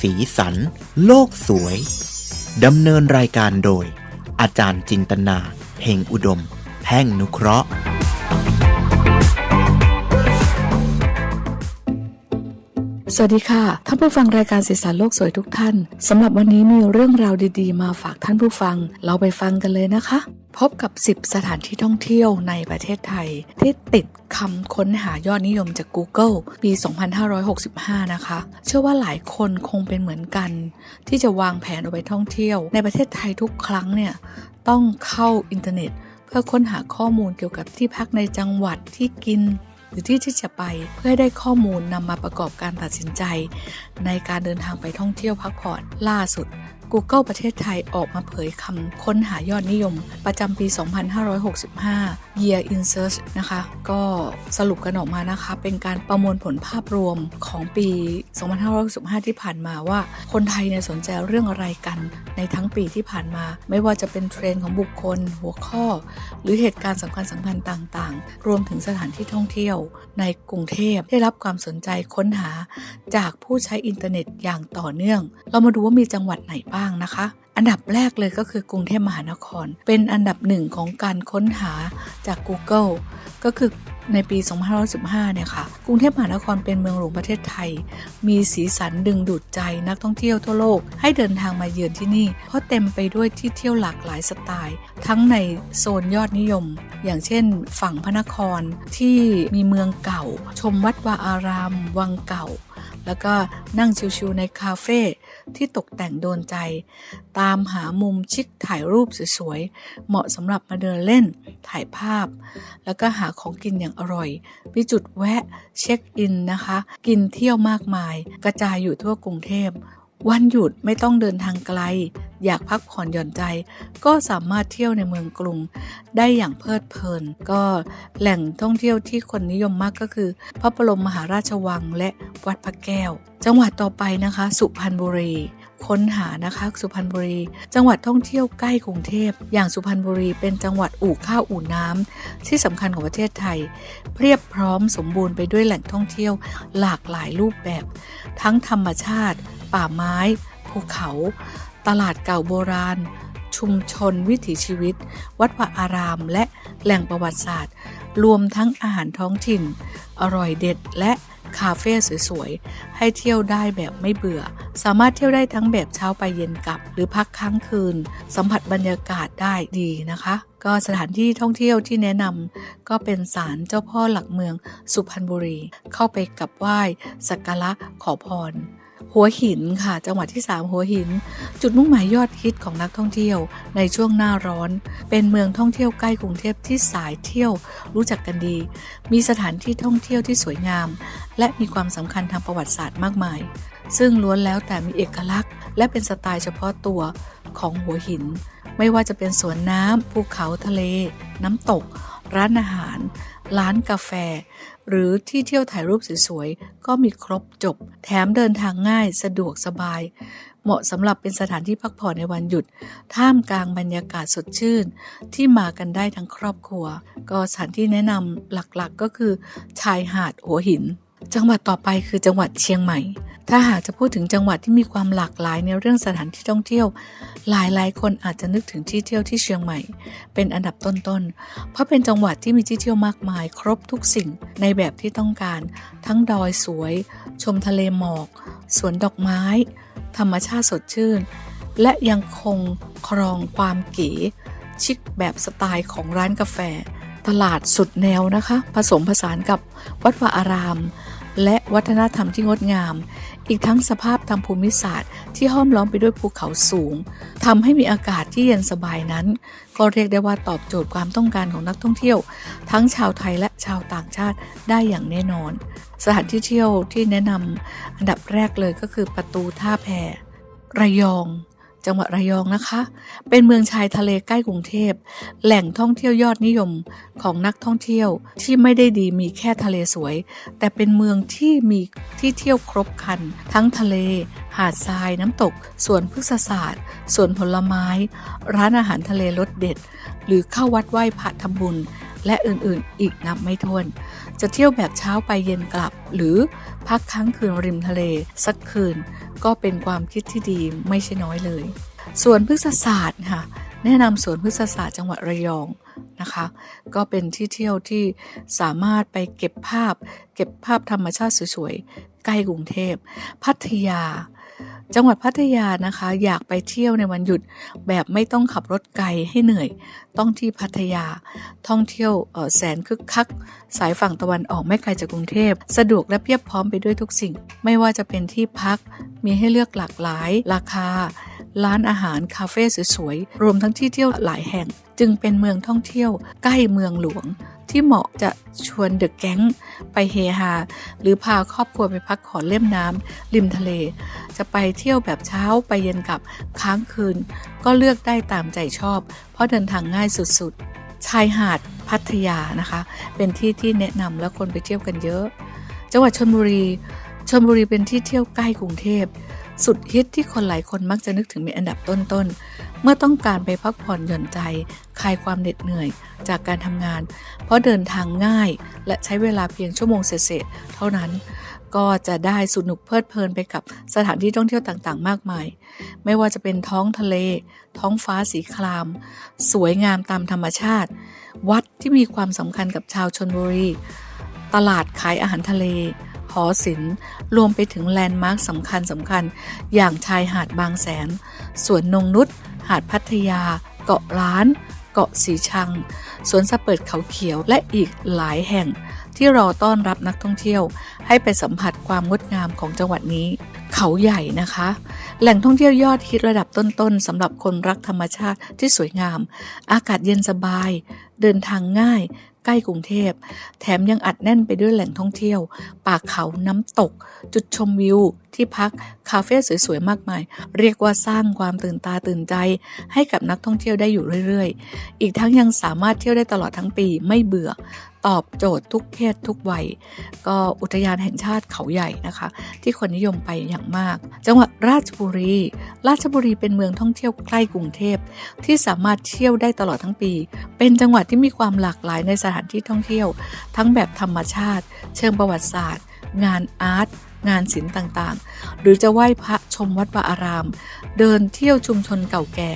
สีสัน โลกสวย ดำเนินรายการโดย อาจารย์จินตนา เฮงอุดมแห่งนุเคราะห์ สวัสดีค่ะ ท่านผู้ฟังรายการสีสันโลกสวยทุกท่านสำหรับวันนี้มีเรื่องราวดีๆ มาฝากท่านผู้ฟัง เราไปฟังกันเลยนะคะ พบกับ 10 สถานที่ท่องเที่ยวในประเทศไทย ที่ติดคำค้นหายอดนิยมจาก Google ปี 2565 นะคะ เชื่อว่าหลายคนคงเป็นเหมือนกัน ที่จะวางแผนเอาไปท่องเที่ยว ในประเทศไทยทุกครั้งเนี่ยต้องเข้าอินเทอร์เน็ต เพื่อค้นหาข้อมูลเกี่ยวกับที่พักในจังหวัดที่กิน หรือที่ที่จะไปเพื่อได้ข้อมูลนำมาประกอบการตัดสินใจ ในการเดินทางไปท่องเที่ยวพักผ่อนล่าสุด Google ประเทศไทยออกมาเผยคำค้นหายอดนิยม ประจำปี 2565 Year in Search นะคะ ก็สรุปกันออกมานะคะ เป็นการประมวลผลภาพรวมของปี 2565 ที่ผ่านมาว่า คนไทยเนี่ยสนใจเรื่องอะไรกันในทั้งปีที่ผ่านมา ไม่ว่าจะเป็นเทรนด์ของบุคคล หัวข้อ หรือเหตุการณ์สำคัญสำคัญต่างๆ รวมถึงสถานที่ท่องเที่ยว ในกรุงเทพได้รับความสนใจค้นหาจากผู้ใช้อินเทอร์เน็ตอย่างต่อเนื่อง เรามาดูว่ามีจังหวัดไหนบ้างนะคะ อันดับแรกเลยก็คือกรุงเทพมหานคร เป็นอันดับหนึ่งของการค้นหาจาก Google ก็คือในปี 2515 เนี่ยค่ะ กรุงเทพมหานครเป็นเมืองหลวงประเทศไทย มีสีสันดึงดูดใจนักท่องเที่ยวทั่วโลก ให้เดินทางมาเยือนที่นี่ เพราะเต็มไปด้วยที่เที่ยวหลากหลายสไตล์ ทั้งในโซนยอดนิยม อย่างเช่น ฝั่งพระนครที่มีเมืองเก่า ชมวัดวาอาราม วังเก่า แล้วก็นั่งชิวๆในคาเฟ่ที่ตกแต่งโดนใจ ตามหามุมชิคถ่ายรูปสวยๆ เหมาะสำหรับมาเดินเล่นถ่ายภาพ แล้วก็หาของกินอย่างอร่อย มีจุดแวะเช็คอินนะคะ กินเที่ยวมากมาย กระจายอยู่ทั่วกรุงเทพ วันหยุดไม่ต้องเดินทางไกล อยากพักผ่อนหย่อนใจ ก็สามารถเที่ยวในเมืองกรุง ได้อย่างเพลิดเพลิน ก็แหล่งท่องเที่ยวที่คนนิยมมากก็คือ พระบรมมหาราชวังและวัดพระแก้ว จังหวัดต่อไปนะคะ สุพรรณบุรีค้นหานะคะสุพรรณบุรี จังหวัดท่องเที่ยวใกล้กรุงเทพ อย่างสุพรรณบุรีเป็นจังหวัดอู่ข้าวอู่น้ำที่สำคัญของประเทศไทย เพียบพร้อมสมบูรณ์ไปด้วยแหล่งท่องเที่ยวหลากหลายรูปแบบ ทั้งธรรมชาติ ป่าไม้ ภูเขา ตลาดเก่าโบราณ ชุมชนวิถีชีวิต วัดวาอาราม และแหล่งประวัติศาสตร์ รวมทั้งอาหารท้องถิ่น อร่อยเด็ดและคาเฟ่สวยๆ ให้เที่ยวได้แบบไม่เบื่อ สามารถเที่ยวได้ทั้งแบบเช้าไปเย็นกลับ หรือพักค้างคืน สัมผัสบรรยากาศได้ดีนะคะ ก็สถานที่ท่องเที่ยวที่แนะนำก็เป็นศาลเจ้าพ่อหลักเมืองสุพรรณบุรี เข้าไปกับไหว้สักการะขอพร หัวหินค่ะ จังหวัดที่ 3 หัวหิน จุดมุ่งหมายยอดฮิตของนักท่องเที่ยว ในช่วงหน้าร้อน เป็นเมืองท่องเที่ยวใกล้กรุงเทพที่สายเที่ยวรู้จักกันดี มีสถานที่ท่องเที่ยวที่สวยงาม และมีความสำคัญทางประวัติศาสตร์มากมาย ซึ่งล้วนแล้วแต่มีเอกลักษณ์ และเป็นสไตล์เฉพาะตัวของหัวหิน ไม่ว่าจะเป็นสวนน้ำภูเขาทะเล น้ำตก ร้านอาหาร ร้านกาแฟ หรือที่เที่ยวถ่ายรูปสวยๆ ก็มีครบจบ แถมเดินทางง่ายสะดวกสบาย เหมาะสำหรับเป็นสถานที่พักผ่อนในวันหยุด ท่ามกลางบรรยากาศสดชื่น ที่มากันได้ทั้งครอบครัว ก็สถานที่แนะนำหลักๆก็คือ ชายหาดหัวหิน จังหวัดต่อไปคือจังหวัดเชียงใหม่ ถ้าหากจะพูดถึงจังหวัดที่มีความหลากหลายในเรื่องสถานที่ท่องเที่ยว หลายๆคนอาจจะนึกถึงที่เที่ยวที่เชียงใหม่ เป็นอันดับต้นๆ เพราะเป็นจังหวัดที่มีที่เที่ยวมากมาย ครบทุกสิ่งในแบบที่ต้องการ ทั้งดอยสวย ชมทะเลหมอก สวนดอกไม้ ธรรมชาติสดชื่น และยังคงครองความเก๋ชิคแบบสไตล์ของร้านกาแฟ ตลาดสุดแนวนะคะ ผสมผสานกับวัดวาอาราม และวัฒนธรรมที่งดงาม อีกทั้งสภาพทางภูมิศาสตร์ ที่ห้อมล้อมไปด้วยภูเขาสูงทำให้มีอากาศที่เย็นสบายนั้น ก็เรียกได้ว่าตอบโจทย์ความต้องการของนักท่องเที่ยว ทั้งชาวไทยและชาวต่างชาติได้อย่างแน่นอน สถานที่เที่ยวที่แนะนำอันดับแรกเลยก็คือประตูท่าแพระยอง จังหวัดระยองนะคะ เป็นเมืองชายทะเลใกล้กรุงเทพ แหล่งท่องเที่ยวยอดนิยมของนักท่องเที่ยวที่ไม่ได้ดีมีแค่ทะเลสวย แต่เป็นเมืองที่มีที่เที่ยวครบครัน ทั้งทะเล หาดทรายน้ำตก สวนพฤกษศาสตร์ สวนผลไม้ ร้านอาหารทะเลรสเด็ด หรือเข้าวัดไหว้พระทำบุญ และอื่นๆ อีกนับไม่ถ้วน จะเที่ยวแบบเช้าไปเย็นกลับ หรือพักค้างคืนริมทะเล สักคืน ก็เป็นความคิดที่ดีไม่ใช่น้อยเลยส่วนพฤกษศาสตร์ค่ะ แนะนำสวนพฤกษศาสตร์จังหวัดระยองนะคะ ก็เป็นที่เที่ยวที่สามารถไปเก็บภาพ เก็บภาพธรรมชาติสวยๆใกล้กรุงเทพ พัทยา จังหวัดพัทยานะคะ อยากไปเที่ยวในวันหยุดแบบไม่ต้องขับรถไกลให้เหนื่อย ต้องที่พัทยา ท่องเที่ยวแสนคึกคัก สายฝั่งตะวันออกไม่ไกลจากกรุงเทพ สะดวกและเพียบพร้อมไปด้วยทุกสิ่ง ไม่ว่าจะเป็นที่พัก มีให้เลือกหลากหลาย ราคา ร้านอาหาร คาเฟ่สวยๆ รวมทั้งที่เที่ยวหลายแห่ง จึงเป็นเมืองท่องเที่ยว ใกล้เมืองหลวง ที่เหมาะจะชวนเดอะแก๊งไปเฮฮา หรือพาครอบครัวไปพักผ่อนเล่มน้ำริมทะเล จะไปเที่ยวแบบเช้าไปเย็นกลับค้างคืน ก็เลือกได้ตามใจชอบ เพราะเดินทางง่ายสุดๆ ชายหาดพัทยานะคะ เป็นที่ที่แนะนำและคนไปเที่ยวกันเยอะ จังหวัดชนบุรีชนบุรีเป็นที่เที่ยวใกล้กรุงเทพ สุดฮิตที่คนหลายคนมักจะนึกถึงเป็นอันดับต้นๆ เมื่อต้องการไปพักผ่อนหย่อนใจ คลายความเหน็ดเหนื่อยจากการทำงาน เพราะเดินทางง่าย และใช้เวลาเพียงชั่วโมงเศษๆเท่านั้น ก็จะได้สนุกเพลิดเพลินไปกับสถานที่ท่องเที่ยวต่างๆ มากมาย ไม่ว่าจะเป็นท้องทะเล ท้องฟ้าสีคราม สวยงามตามธรรมชาติ วัดที่มีความสำคัญกับชาวชนบุรี ตลาดขายอาหารทะเล หอศิลป์รวมไปถึงแลนด์มาร์คสำคัญสำคัญ อย่างชายหาดบางแสน สวนนงนุษหาดพัทยา เกาะล้าน เกาะสีชัง สวนสะเปิดเขาเขียวและอีกหลายแห่ง ที่รอต้อนรับนักท่องเที่ยว ให้ไปสัมผัสความงดงามของจังหวัดนี้ เขาใหญ่นะคะ แหล่งท่องเที่ยวยอดฮิตระดับต้นๆสำหรับคนรักธรรมชาติที่สวยงาม อากาศเย็นสบาย เดินทางง่าย ใกล้กรุงเทพ แถมยังอัดแน่นไปด้วยแหล่งท่องเที่ยว ป่าเขาน้ำตก จุดชมวิวที่พักคาเฟ่สวยๆมากมาย เรียกว่าสร้างความตื่นตาตื่นใจ ให้กับนักท่องเที่ยวได้อยู่เรื่อยๆ อีกทั้งยังสามารถเที่ยวได้ตลอดทั้งปีไม่เบื่อ ตอบโจทย์ทุกเพศทุกวัย ก็อุทยานแห่งชาติเขาใหญ่นะคะ ที่คนนิยมไปอย่างมาก จังหวัดราชบุรี ราชบุรีเป็นเมืองท่องเที่ยวใกล้กรุงเทพที่สามารถเที่ยวได้ตลอดทั้งปี เป็นจังหวัดที่มีความหลากหลายในสถานที่ท่องเที่ยว ทั้งแบบธรรมชาติ เชิงประวัติศาสตร์ งานอาร์ต งานศิลป์ต่างๆ หรือจะไหว้พระชมวัดวาอาราม เดินเที่ยวชุมชนเก่าแก่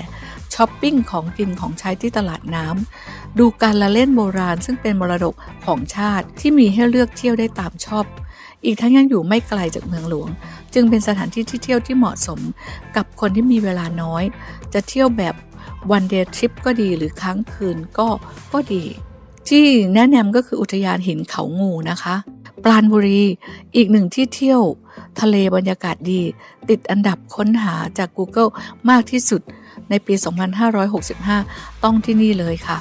ช้อปปิ้งของกินของใช้ที่ตลาดน้ำดูการละเล่นโบราณซึ่งเป็นมรดกของชาติที่มีให้เลือกเที่ยวได้ตามชอบ อีกทั้งยังอยู่ไม่ไกลจากเมืองหลวง จึงเป็นสถานที่ที่เที่ยวที่เหมาะสม กับคนที่มีเวลาน้อย จะเที่ยวแบบวันเดย์ทริปก็ดีหรือค้างคืนก็ก็ดี ที่แนะนำก็คืออุทยานหินเขางูนะคะ ปราณบุรี อีกหนึ่งที่เที่ยว ทะเลบรรยากาศดี ติดอันดับค้นหาจาก Google มากที่สุดในปี 2565 ต้องที่นี่เลยค่ะ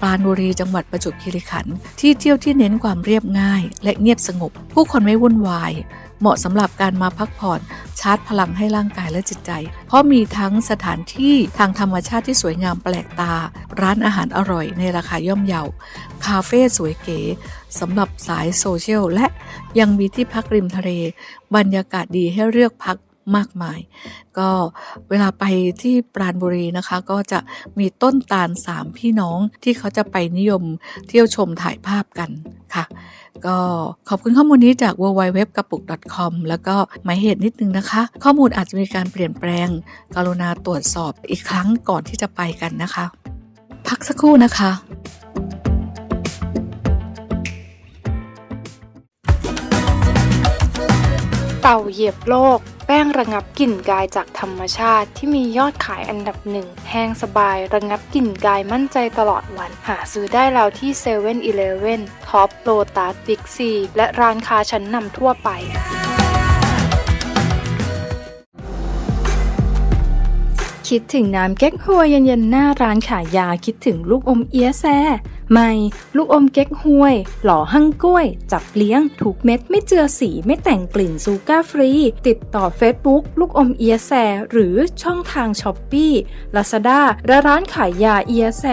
ปราณบุรีจังหวัดประจวบคีรีขันธ์ที่เที่ยวที่เน้นความเรียบง่าย และเงียบสงบ ผู้คนไม่วุ่นวาย เหมาะสำหรับการมาพักผ่อน ชาร์จพลังให้ร่างกายและจิตใจ เพราะมีทั้งสถานที่ทางธรรมชาติที่สวยงามแปลกตา ร้านอาหารอร่อยในราคาย่อมเยา คาเฟ่สวยเก๋สำหรับสายโซเชียลและยังมีที่พักริมทะเล บรรยากาศดีให้เลือกพัก มากมาย ก็เวลาไปที่ปราณบุรีนะคะ ก็จะมีต้นตาลสามพี่น้องที่เขาจะไปนิยมเที่ยวชมถ่ายภาพกันค่ะ ก็ขอบคุณข้อมูลนี้จาก w w w กระปุก .com แล้วก็หมายเหตุนิดนึงนะคะ ข้อมูลอาจจะมีการเปลี่ยนแปลง กรุณาตรวจสอบอีกครั้งก่อนที่จะไปกันนะคะ พักสักครู่นะคะ ต่าเหยียบโลก แป้งระงับกลิ่นกายจากธรรมชาติ ที่มียอดขายอันดับหนึ่งแห้งสบายระงับกลิ่นกายมั่นใจตลอดวัน หาซื้อได้แล้วที่เซเว่นอีเลฟเว่นท็อปโลตัสบิ๊กซีและร้านค้าชั้นนำทั่วไป คิดถึงน้ำเก๊กฮวยเย็นๆหน้าร้านขายยาคิดถึงลูกอมเอียแซ่ไม่ลูกอมเก๊กฮวย หล่อหั่งกล้วย จับเลี้ยง ถูกเม็ดไม่เจือสีไม่แต่งกลิ่นซูก้าฟรี ติดต่อ Facebook ลูกอมเอียแซหรือช่องทางช้อปปี้ลาซาด้าและร้านขายยาเอียแซ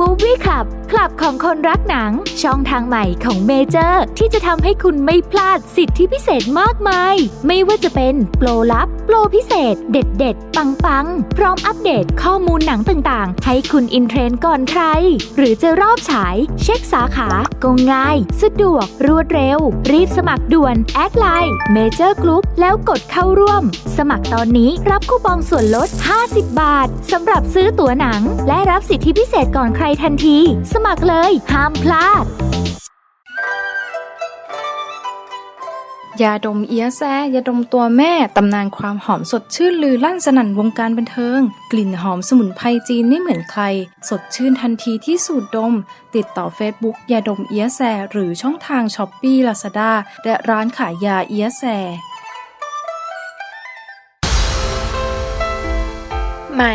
Movie Club คลับของคนรักหนัง ช่องทางใหม่ของเมเจอร์ ที่จะทำให้คุณไม่พลาดสิทธิพิเศษมากมาย ไม่ว่าจะเป็นโปรลับโปรพิเศษ เด็ดเด็ดปังปังพร้อมอัปเดตข้อมูลหนังต่างๆ ให้คุณอินเทรนด์ก่อนใคร หรือจะรอบฉาย เช็คสาขาก็ง่าย สะดวก รวดเร็ว รีบสมัครด่วน แอดไลน์เมเจอร์กรุ๊ปแล้วกดเข้าร่วม สมัครตอนนี้รับคูปองส่วนลด 50 บาทสำหรับซื้อตั๋วหนัง และรับสิทธิพิเศษก่อนใครทันที สมัครเลย ห้ามพลาด ยาดมเอียแซยาดมตัวแม่ ตำนานความหอมสดชื่นลือลั่นสนั่นวงการบันเทิง กลิ่นหอมสมุนไพรจีนไม่เหมือนใคร สดชื่นทันทีที่สูดดม ติดต่อ Facebook ยาดมเอียแซหรือช่องทางช้อปปี้ลาซาด้าและร้านขายยาเอียแซใหม่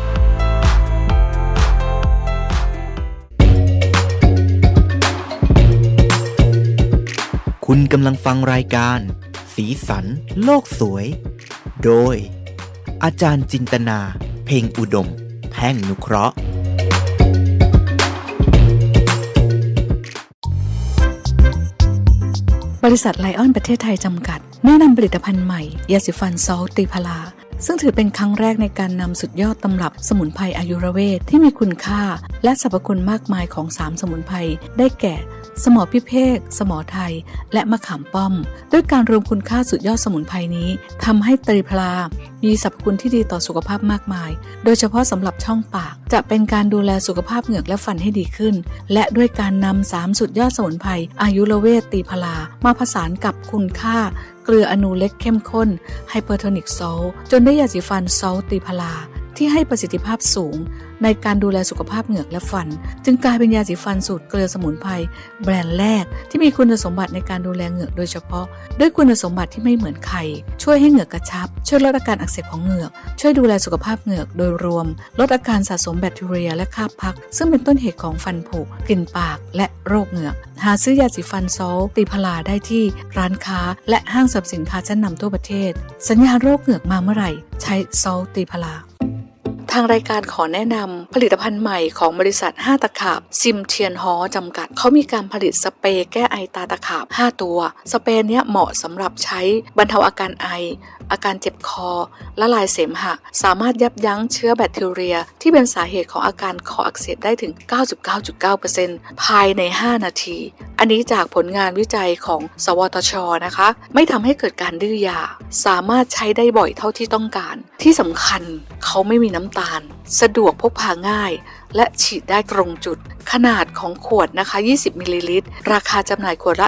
คุณกำลังฟังรายการ สีสัน โลกสวย โดย อาจารย์จินตนา เพ่งอุดม แพ่งนุเคราะห์ บริษัทไลออนประเทศไทยจำกัด แนะนำผลิตภัณฑ์ใหม่ ยาสีฟันซอลตีพลา ซึ่งถือเป็นครั้งแรกในการนำสุดยอดตำรับสมุนไพรอายุรเวทที่มีคุณค่า และสรรพคุณมากมายของ3สมุนไพรได้แก่ สมอพิเภก สมอไทย และมะขามป้อม ด้วยการรวมคุณค่าสุดยอดสมุนไพรนี้ทำให้ตรีพลา มีสรรพคุณที่ดีต่อสุขภาพมากมาย โดยเฉพาะสำหรับช่องปาก จะเป็นการดูแลสุขภาพเหงือกและฟันให้ดีขึ้น และด้วยการนำสามสุดยอดสมุนไพรอายุรเวทตีพลา มาผสานกับคุณค่าเกลืออนูเล็กเข้มข้นไฮเปอร์โทนิกโซลจนได้ยาสีฟันโซลตีพลา ที่ให้ประสิทธิภาพสูง ในการดูแลสุขภาพเหงือกและฟัน จึงกลายเป็นยาสีฟันสูตรเกลือสมุนไพรแบรนด์แรกที่มีคุณสมบัติในการดูแลเหงือกโดยเฉพาะ ด้วยคุณสมบัติที่ไม่เหมือนใคร ช่วยให้เหงือกกระชับ ช่วยลดอาการอักเสบของเหงือก ช่วยดูแลสุขภาพเหงือกโดยรวม ลดอาการสะสมแบคทีเรียและคราบพัก ซึ่งเป็นต้นเหตุของฟันผุกลิ่นปาก และโรคเหงือก หาซื้อยาสีฟันซอลตีพลาได้ที่ร้านค้า และห้างสรรพสินค้าชั้นนำทั่วประเทศ สัญญาณโรคเหงือกมาเมื่อไหร่ ใช้ซอลตีพลา ทางรายการขอแนะนำผลิตภัณฑ์ใหม่ของบริษัท 5 ตะขาบ ซิมเทียนฮอจำกัด เขามีการผลิตสเปรย์แก้ไอตาตะขาบ 5 ตัว สเปรย์เนี้ยเหมาะสำหรับใช้บรรเทาอาการไอ อาการเจ็บคอ ละลายเสมหะ สามารถยับยั้งเชื้อแบคทีเรีย ที่เป็นสาเหตุของอาการคออักเสบได้ถึง 99.9%ภายใน 5 นาที อันนี้จากผลงานวิจัยของ สวทช นะคะ ไม่ทำให้เกิดการดื้อยา สามารถใช้ได้บ่อยเท่าที่ต้องการ ที่สำคัญเขาไม่มีน้ำตาล สะดวกพกพาง่าย และฉีดได้ตรงจุด ขนาดของขวดนะคะ 20 มิลลิลิตร ราคาจำหน่ายขวดละ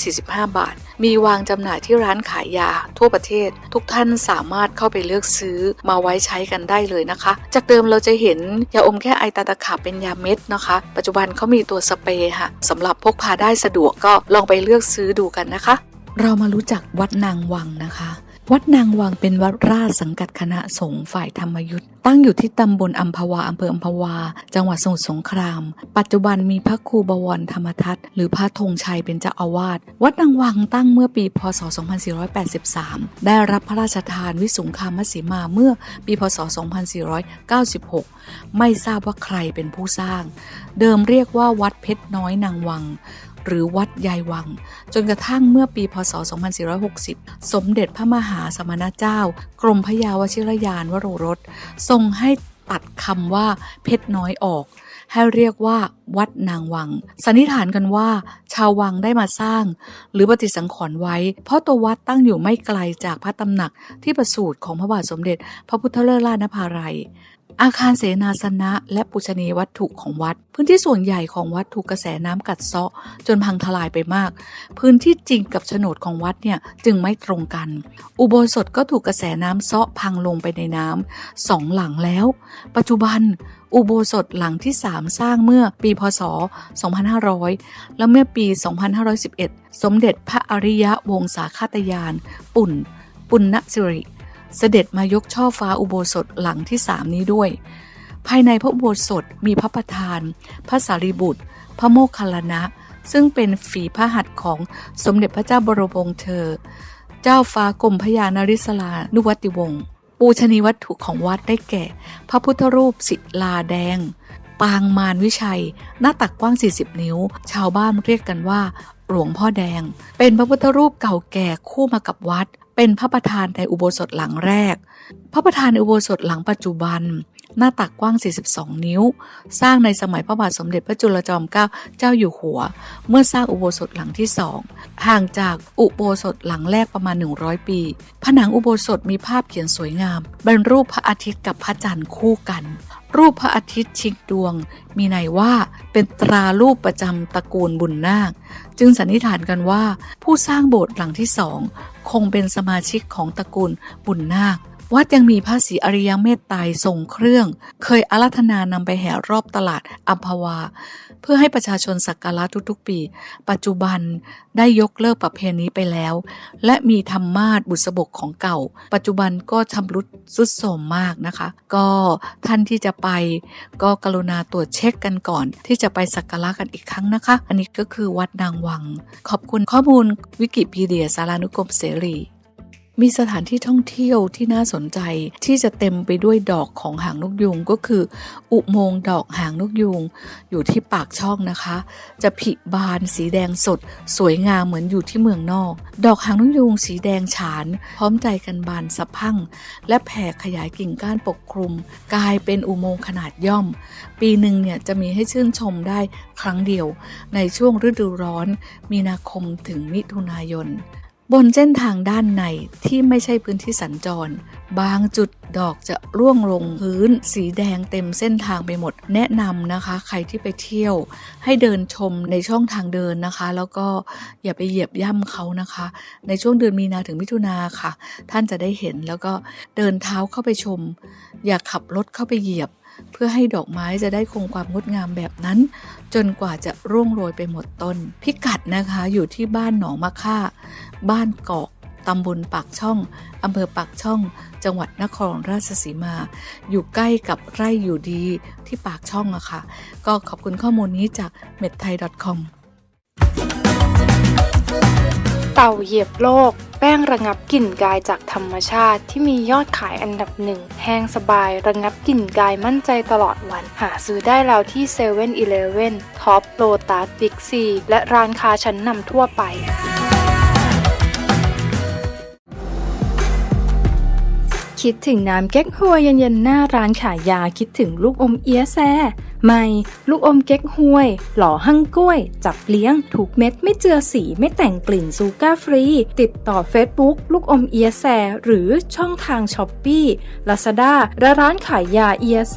145 บาท มีวางจำหน่ายที่ร้านขายยาทั่วประเทศ ทุกท่านสามารถเข้าไปเลือกซื้อมาไว้ใช้กันได้เลยนะคะ จากเดิมเราจะเห็นยาอมแค่ไอตาตะขาบเป็นยาเม็ดนะคะ ปัจจุบันเขามีตัวสเปรย์ค่ะสำหรับพกพาได้สะดวกก็ลองไปเลือกซื้อดูกันนะคะ เรามารู้จักวัดนางวังนะคะ วัดนางวังเป็นวัดราชสังกัดคณะสงฆ์ฝ่ายธรรมยุทธ์ตั้งอยู่ที่ตำบลอัมพวาอำเภออัมพวา จังหวัดสมุทรสงคราม ปัจจุบันมีพระครูบวรธรรมทัตหรือพระธงชัยเป็นเจ้าอาวาสวัดนางวังตั้งเมื่อปีพศ 2483 ได้รับพระราชทานวิสุงคามสีมาเมื่อปีพศ 2496 ไม่ทราบว่าใครเป็นผู้สร้าง เดิมเรียกว่าวัดเพชรน้อยนางวัง หรือวัดยายวัง จนกระทั่งเมื่อปีพศ 2460 สมเด็จพระมหาสมณเจ้า กรมพยาวชิรยานวโรรส ทรงให้ตัดคำว่าเพชรน้อยออก ให้เรียกว่าวัดนางวัง สันนิษฐานกันว่า ชาววังได้มาสร้าง หรือปฏิสังขรณ์ไว้ เพราะตัววัดตั้งอยู่ไม่ไกลจากพระตำหนักที่ประสูติของพระบาทสมเด็จ พระพุทธเลิศรานภาลัย อาคารเสนาสนะ และปุชนีวัตถุของวัด พื้นที่ส่วนใหญ่ของวัดถูกกระแสน้ำกัดเซาะ จนพังทลายไปมาก พื้นที่จริงกับโฉนดของวัดเนี่ยจึงไม่ตรงกัน อุโบสถก็ถูกกระแสน้ำเซาะพังลงไปในน้ำสองหลังแล้ว ปัจจุบันอุโบสถหลังที่ 3 สร้างเมื่อปีพศ 2500 และเมื่อปี 2511 สมเด็จพระอริยะวงศาคตยาน ปุ่น ปุณณสิริ เสด็จมายกช่อฟ้าอุโบสถหลังที่3นี้ด้วย ภายในพระอุโบสถมีพระประธาน พระสารีบุตร พระโมคคัลลนะ ซึ่งเป็นฝีพระหัตถ์ของสมเด็จพระเจ้าบรมวงศ์เธอ เจ้าฟ้ากรมพระยานริศลานุวัติวงศ์ปูชนีวัตถุของวัดได้แก่ พระพุทธรูปศิลาแดง ปางมารวิชัย หน้าตักกว้าง 40 นิ้ว ชาวบ้านเรียกกันว่า หลวงพ่อแดง เป็นพระพุทธรูปเก่าแก่คู่มากับวัด เป็นพระประธานในอุโบสถหลังแรก พระประธานในอุโบสถหลังปัจจุบัน หน้าตักกว้าง 42 นิ้ว สร้างในสมัยพระบาทสมเด็จพระจุลจอมเกล้าเจ้าอยู่หัว เมื่อสร้างอุโบสถหลังที่สองห่างจากอุโบสถหลังแรกประมาณ 100 ปี ผนังอุโบสถมีภาพเขียนสวยงามเป็นรูปพระอาทิตย์กับพระจันทร์คู่กัน รูปพระอาทิตย์ชิงดวง มีในว่าเป็นตรารูปประจำตระกูลบุญนาค จึงสันนิษฐานกันว่า ผู้สร้างโบสถ์หลังที่สองคงเป็นสมาชิกของตระกูลบุญนาค วัดยังมีพระศรีอริยเมตไตรทรงเครื่อง เคยอาราธนานำไปแห่รอบตลาดอัมพวา เพื่อให้ประชาชนสักการะทุกๆปี ปัจจุบันได้ยกเลิกประเพณีไปแล้ว และมีธรรมาสบุษบกของเก่า ปัจจุบันก็ชำรุดสุดโทรมมากนะคะ ก็ท่านที่จะไปก็กรุณาตรวจเช็คกันก่อน ที่จะไปสักการะกันอีกครั้งนะคะ อันนี้ก็คือวัดนางวัง ขอบคุณข้อมูลวิกิพีเดียสารานุกรมเสรี มีสถานที่ท่องเที่ยวที่น่าสนใจที่จะเต็มไปด้วยดอกของหางนกยูงก็คือ อุโมงค์ดอกหางนกยูงอยู่ที่ปากช่องนะคะ จะผิบานสีแดงสด สวยงามเหมือนอยู่ที่เมืองนอก ดอกหางนกยูงสีแดงฉาน พร้อมใจกันบานสะพั่ง และแผ่ขยายกิ่งก้านปกคลุม กลายเป็นอุโมงค์ขนาดย่อม ปีหนึ่งเนี่ยจะมีให้ชื่นชมได้ครั้งเดียว ในช่วงฤดูร้อน มีนาคมถึงมิถุนายน บนเส้นทางด้านในที่ไม่ใช่พื้นที่สัญจร บางจุดดอกจะร่วงลงพื้น สีแดงเต็มเส้นทางไปหมด แนะนำนะคะ ใครที่ไปเที่ยว ให้เดินชมในช่องทางเดินนะคะ แล้วก็อย่าไปเหยียบย่ำเขานะคะ ในช่วงเดือนมีนาถึงมิถุนาค่ะ ท่านจะได้เห็นแล้วก็เดินเท้าเข้าไปชม อย่าขับรถเข้าไปเหยียบ เพื่อให้ดอกไม้จะได้คงความงดงามแบบนั้น จนกว่าจะร่วงโรยไปหมดต้น พิกัดนะคะอยู่ที่บ้านหนองมะค่า บ้านเกาะตำบลปากช่องอำเภอปากช่อง จังหวัดนครราชสีมา อยู่ใกล้กับไร่อยู่ดีที่ปากช่องอะค่ะ ก็ขอบคุณข้อมูลนี้จาก m e d t h a i c o m เต่าเหยียบโลก แป้งระงับกลิ่นกายจากธรรมชาติ ที่มียอดขายอันดับหนึ่งแห้งสบายระงับกลิ่นกายมั่นใจตลอดวัน หาซื้อได้แล้วที่7 e เ e ่ e อเลฟเว่นท็อปโลตัสบิ๊กซีและร้านค้าชั้นนำทั่วไป คิดถึงน้ำเก๊กฮวยเย็นๆหน้าร้านขายยาคิดถึงลูกอมเอียแซ่ไม่ลูกอมเก๊กฮวย หล่อหั่งกล้วย จับเลี้ยง ถูกเม็ดไม่เจือสีไม่แต่งกลิ่นซูก้าฟรี ติดต่อ Facebook ลูกอมเอียแซหรือช่องทางช้อปปี้ลาซาด้าและร้านขายยาเอียแซ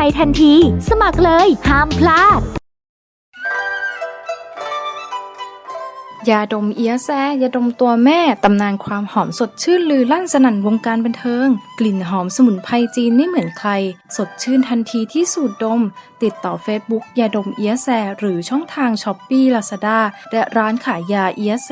ทันที สมัครเลย ห้ามพลาด ยาดมเอียแซยาดมตัวแม่ ตำนานความหอมสดชื่นลือลั่นสนั่นวงการบันเทิง กลิ่นหอมสมุนไพรจีนไม่เหมือนใคร สดชื่นทันทีที่สูดดม ติดต่อ Facebook ยาดมเอียแซหรือช่องทางช้อปปี้ลาซาด้าและร้านขายยาเอียแซ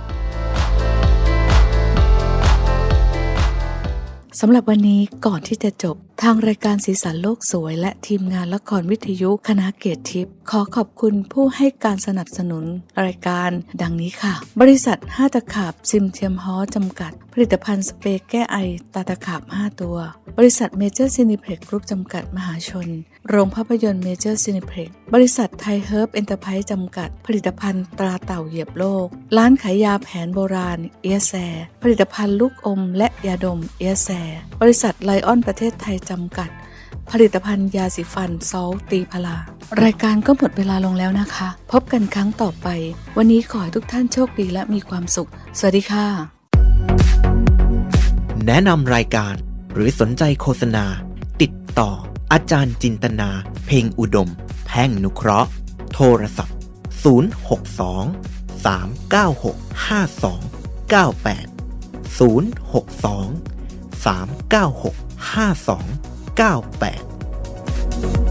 สำหรับวันนี้ก่อนที่จะจบ ทางรายการสีสันโลกสวย และทีมงานละครวิทยุคณะเกียรติทิพย์ขอขอบคุณผู้ให้การสนับสนุนรายการดังนี้ค่ะ บริษัทห้าตะขาบซิมเทียมฮอจำกัด ผลิตภัณฑ์สเปรย์แก้ไอตาตะขาบ 5 ตัว บริษัทเมเจอร์ซินิเพล็กกรุ๊ปจำกัดมหาชน โรงภาพยนตร์เมเจอร์ซินิเพล็กบริษัทไทยเฮิร์บเอ็นเตอร์ไพรส์จำกัด ผลิตภัณฑ์ตราเต่าเหยียบโลก ร้านขายยาแผนโบราณ เอียแซผลิตภัณฑ์ลูกอม และยาดมเอียแซบริษัทไลออนประเทศไทยจำกัด ผลิตภัณฑ์ยาสีฟันซอลตีพลา รายการก็หมดเวลาลงแล้วนะคะ พบกันครั้งต่อไป วันนี้ขอให้ทุกท่านโชคดีและมีความสุข สวัสดีค่ะ แนะนำรายการหรือสนใจโฆษณา ติดต่อ อาจารย์จินตนา เพ่งอุดม แพ่งนุเคราะห์ โทรศัพท์ 062 396 5298 062 396 5298